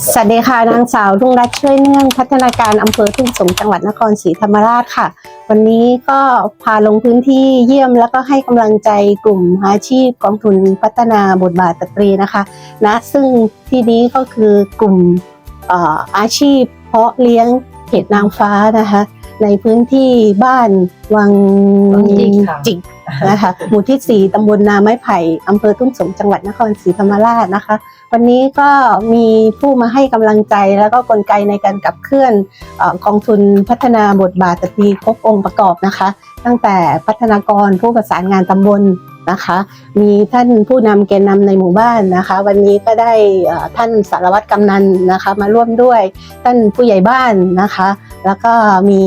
สวัสดีค่ะนางสาวรุ่งรัตน์ช่วยเนื่องพัฒนาการอำเภอทุ่งสงจังหวัดนครศรีธรรมราชค่ะ วันนี้ก็พาลงพื้นที่เยี่ยมแล้วก็ให้กำลังใจกลุ่มอาชีพกองทุนพัฒนาบทบาทสตรีนะคะนะซึ่งที่นี้ก็คือกลุ่มเอ่ออาชีพ เพาะเลี้ยงเห็ดนางฟ้านะคะ ในพื้นที่บ้านวังวังจิกค่ะจิกนะคะหมู่ที่ 4ตำบลนาไม้ไผ่อำเภอทุ่งสงจังหวัดนครศรีธรรมราชนะคะ วันนี้ก็มีผู้มาให้กำลังใจแล้วก็กลไกในการขับเคลื่อนเออกองทุนพัฒนาบทบาทสตรีครบองค์ประกอบนะคะ ตั้งแต่พัฒนากรผู้ประสานงานตำบลนะคะ มีท่านผู้นำแกนนำในหมู่บ้านนะคะ วันนี้ก็ได้ท่านสารวัตรกำนันนะคะ มาร่วมด้วยท่านผู้ใหญ่บ้านนะคะ แล้วก็มี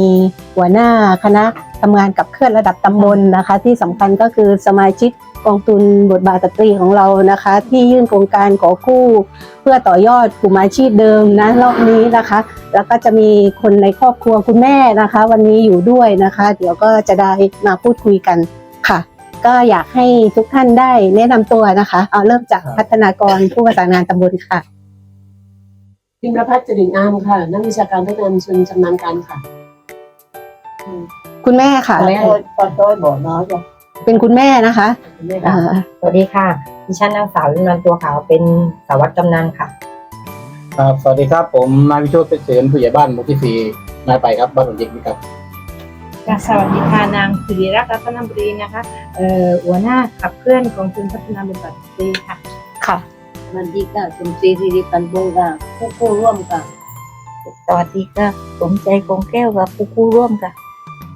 หัวหน้าคณะ ทำงานกับเคลื่อนระดับตำบลนะคะ ที่สำคัญก็คือสมาชิกกองทุนบทบาทสตรีของเรานะคะ ที่ยื่นโครงการขอกู้เพื่อต่อยอดกลุ่มอาชีพเดิมนะรอบนี้นะคะ แล้วก็จะมีคนในครอบครัวคุณแม่นะคะ วันนี้อยู่ด้วยนะคะ เดี๋ยวก็จะได้มาพูดคุยกันค่ะ ก็อยากให้ทุกท่านได้แนะนำตัวนะคะ เอาเริ่มจากพัฒนากรผู้ประสานงานตำบลค่ะพิมพ์พัฒน์จริตงามค่ะ นักวิชาการพัฒนาชนชำนาญการค่ะ คุณแม่ค่ะ แม่ ตอนต้อยบอกน้อยจ้ะเป็นคุณแม่นะคะแม่อ่าค่ะสวัสดีค่ะดิฉันนางสาววิมลันตัวขาวเป็นสารวัตรกำนันค่ะ ครับสวัสดีครับ ผมนายวิโชติเพชรเสนผู้ใหญ่บ้านหมู่ที่สี่นายไปครับ บ้านหลวงจิกนี่ครับค่ะสวัสดีค่ะนางสิริรักษ์รัตนบุรีนะคะเอ่อหัวหน้าขับเคลื่อนกองทุนพัฒนาบทบาทสตรีค่ะ ค่ะ มันดีค่ะสมศรีสิริปันวงศ์ค่ะผู้ผู้ร่วมค่ะ สวัสดีค่ะสมใจคงแก้วกับผู้คู่ร่วมค่ะ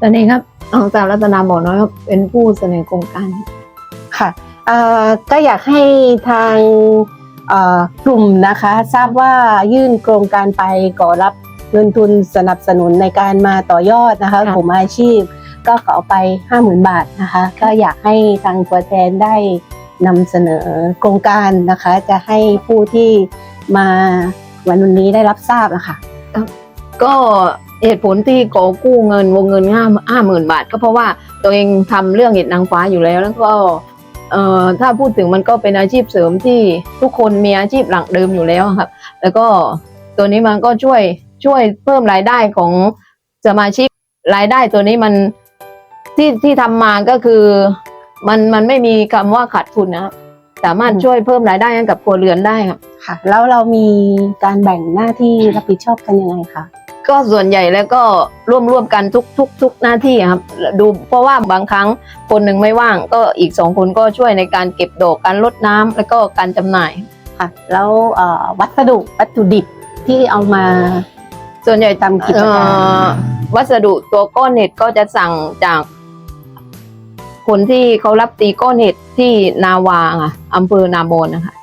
ตอนนี้ครับนางสาวรัตนาหมอน้อยครับเป็นผู้เสนอโครงการค่ะเอ่อก็อยากให้ทางเอ่อกลุ่มนะคะทราบว่ายื่นโครงการไปก่อรับเงินทุนสนับสนุนในการมาต่อยอดนะคะค่ะกลุ่มอาชีพ ก็ขอไป 50,000 บาทนะคะก็อยากให้ทางตัวแทนได้นำเสนอโครงการนะคะ จะให้ผู้ที่มาวันวันนี้ได้รับทราบนะคะก็ เหตุผลที่ขอกู้เงินวงเงินห้าห้าหมื่นบาท ก็เพราะว่าตัวเองทำเรื่องเห็ดนางฟ้าอยู่แล้วแล้วก็เอ่อถ้าพูดถึงมันก็เป็นอาชีพเสริมที่ทุกคนมีอาชีพหลักเดิมอยู่แล้วครับ แล้วก็ตัวนี้มันก็ช่วยช่วยเพิ่มรายได้ของสมาชิกรายได้ตัวนี้มันที่ที่ทำมาก็คือมันมันไม่มีคำว่าขาดทุนนะครับสามารถอืมช่วยเพิ่มรายได้ให้กับครัวเรือนได้ครับค่ะ แล้วเรามีการแบ่งหน้าที่รับผิดชอบกันยังไงคะ ก็ส่วนใหญ่แล้วก็ร่วมร่วมกันทุกทุกทุกหน้าที่ครับ ดูเพราะว่าบางครั้งคนหนึ่งไม่ว่าง ก็อีกสองคนก็ช่วยในการเก็บดอกการลดน้ำแล้วก็การจำหน่ายค่ะ แล้วเอ่อวัสดุวัตถุดิบที่เอามาส่วนใหญ่ทำกิจการเอ่อวัสดุตัวก้อนเห็ดก็จะสั่งจากคนที่เขารับตีก้อนเห็ดที่นาวาค่ะอำเภอนาโบนนะคะ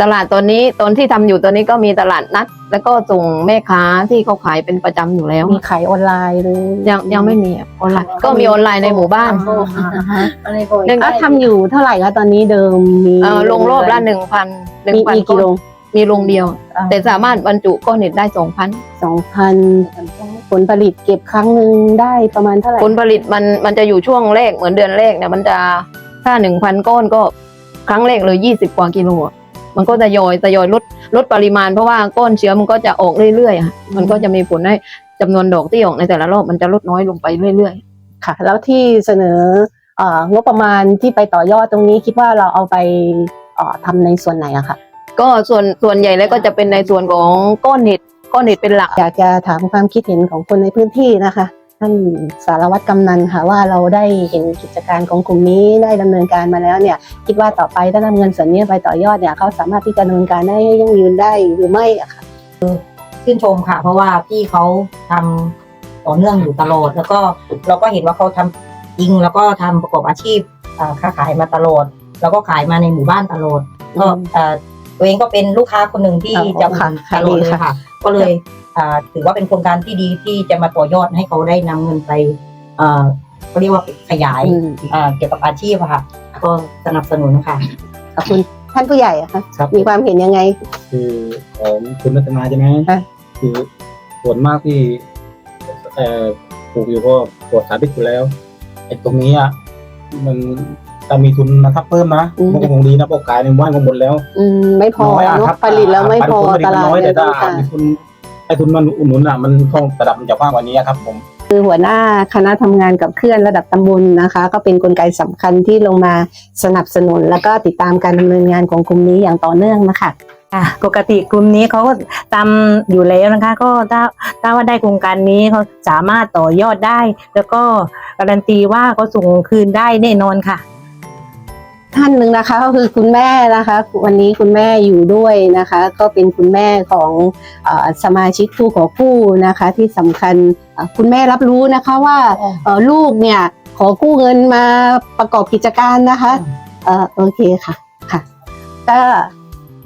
ตลาดตอนนี้ตอนที่ทำอยู่ตอนนี้ก็มีตลาดนัด แล้วก็ส่งแม่ค้าที่เขาขายเป็นประจำอยู่แล้ว มีขายออนไลน์หรือยังยังไม่มีออนไลน์ก็มีออนไลน์ในหมู่บ้านอะไรก็หนึ่งอะทำอยู่เท่าไหร่คะตอนนี้เดิมมีเอ่อลงรอบละหนึ่งพันหนึ่งมีพันมีกี่โรงมีโรงเดียว แต่สามารถบรรจุก้อนเห็ดได้สองพันสองพันผลผลิตเก็บครั้งหนึ่งได้ประมาณเท่าไหร่ผลผลิตมันมันจะอยู่ช่วงแรกเหมือนเดือนแรกเนี่ยมันจะถ้าหนึ่งพันก้อนก็ครั้งแรกเลยยี่สิบกว่ากิโลอะ มันก็จะยอยทยอยลดลดปริมาณเพราะว่าก้อนเชื้อมันก็จะออกเรื่อยๆอะมันก็จะมีผลให้จำนวนดอกที่ออกในแต่ละรอบมันจะลดน้อยลงไปเรื่อยค่ะ แล้วที่เสนอเอ่องบประมาณที่ไปต่อยอดตรงนี้คิดว่าเราเอาไปเอ่อทำในส่วนไหนอะคะๆก็ส่วนส่วนใหญ่แล้วก็จะเป็นในส่วนของก้อนเห็ดก้อนเห็ดเป็นหลัก อยากจะถามความคิดเห็นของคนในพื้นที่นะคะ ท่านสารวัตรกำนันค่ะว่าเราได้เห็นกิจการของกลุ่มนี้ได้ดำเนินการมาแล้วเนี่ยคิดว่าต่อไปถ้านำเงินส่วนนี้ไปต่อยอดเนี่ยเขาสามารถที่จะดำเนินการได้ยั่งยืนได้หรือไม่อะค่ะชื่นชมค่ะ เพราะว่าพี่เขาทำต่อเนื่องอยู่ตลอด แล้วก็เราก็เห็นว่าเขาทำจริงแล้วก็ทำประกอบอาชีพเอ่อค้าขายมาตลอด แล้วก็ขายมาในหมู่บ้านตลอดก็เอ่อตัวเองก็เป็นลูกค้าคนหนึ่งที่อ๋อจะค่ะตค่ะลอดดีเลยค่ะค่ะ ก็เลยอ่า ถือว่าเป็นโครงการที่ดีที่จะมาต่อยอดให้เขาได้นำเงินไปเอ่อเขาเรียกว่าขยายอืมเอ่อเกี่ยวกับอาชีพอะค่ะ ก็สนับสนุนค่ะขอบคุณท่านผู้ใหญ่อะค่ะครับมีความเห็นยังไง คือของคุณรัตนาใช่ไหมค่ะคือส่วนมากที่เอ่อปลูกอยู่ก็ปลอดสารพิษอยู่แล้วไอ้ตรงนี้อะมันถ้ามีทุนนะครับเพิ่มนะอืมมันก็คงดีนะเพราะขายในหมู่บ้านก็หมดแล้วอืมไม่พอน้ยะเนอะครับผลิตแล้วไม่พอผลิตลาดน้อยเลแต่ยถ้าต้องการมีทุน ให้ทุนมันอุดหนุนอะมันต้องระดับมันจะกว้างกว่านี้ครับผมคือหัวหน้าคณะทำงานกับเคลื่อนระดับตำบลนะคะ ก็เป็นกลไกสำคัญที่ลงมาสนับสนุน แล้วก็ติดตามการดำเนินงานของกลุ่มนี้อย่างต่อเนื่องนะคะค่ะปกติกลุ่มนี้เขาก็ทำอยู่แล้วนะคะ ก็ถ้าถ้าว่าได้โครงการนี้เขาสามารถต่อยอดได้ แล้วก็การันตีว่าเขาส่งคืนได้แน่นอนค่ะ ท่านหนึ่งนะคะก็คือคุณแม่นะคะ วันนี้คุณแม่อยู่ด้วยนะคะ ก็เป็นคุณแม่ของเออสมาชิกผู้ขอกู้นะคะ ที่สำคัญเอ่อคุณแม่รับรู้นะคะว่าเอ่อลูกเนี่ยขอกู้เงินมาประกอบกิจการนะคะเอ่อโอเคค่ะค่ะก็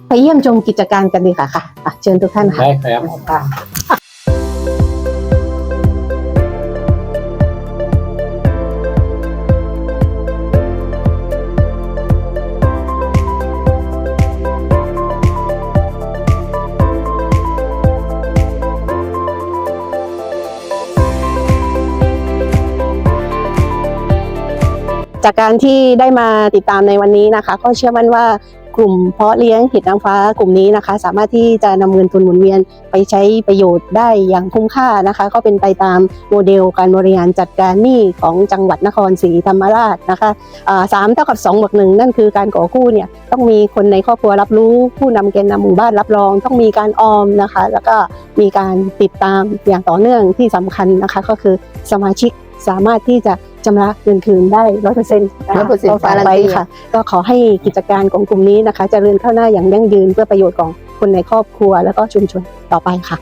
ไปเยี่ยมชมกิจการกันดีกว่าค่ะอะเชิญทุกท่านค่ะได้ครับ จากการที่ได้มาติดตามในวันนี้นะคะ ก็เชื่อมั่นว่ากลุ่มเพาะเลี้ยงเห็ดนางฟ้ากลุ่มนี้นะคะ สามารถที่จะนำเงินทุนหมุนเวียนไปใช้ประโยชน์ได้อย่างคุ้มค่านะคะ ก็เป็นไปตามโมเดลการบริหารจัดการหนี้ของจังหวัดนครศรีธรรมราชนะคะสามเท่ากับสองบวกหนึ่งนั่นคือการก่อกู้เนี่ยต้องมีคนในครอบครัวรับรู้ ผู้นำแกนนำหมู่บ้านรับรอง ต้องมีการออมนะคะ แล้วก็มีการติดตามอย่างต่อเนื่องที่สำคัญนะคะ ก็คือสมาชิกสามารถที่จะ ชำระเงินคืนได้ร้อยเปอร์เซ็นต์100%ก็ฝากไว้ค่ะ ก็ขอให้กิจการของกลุ่มนี้นะคะเจริญเข้าหน้าอย่างยั่งยืนเพื่อประโยชน์ของคนในครอบครัว แล้วก็ชุมชนต่อไปค่ะ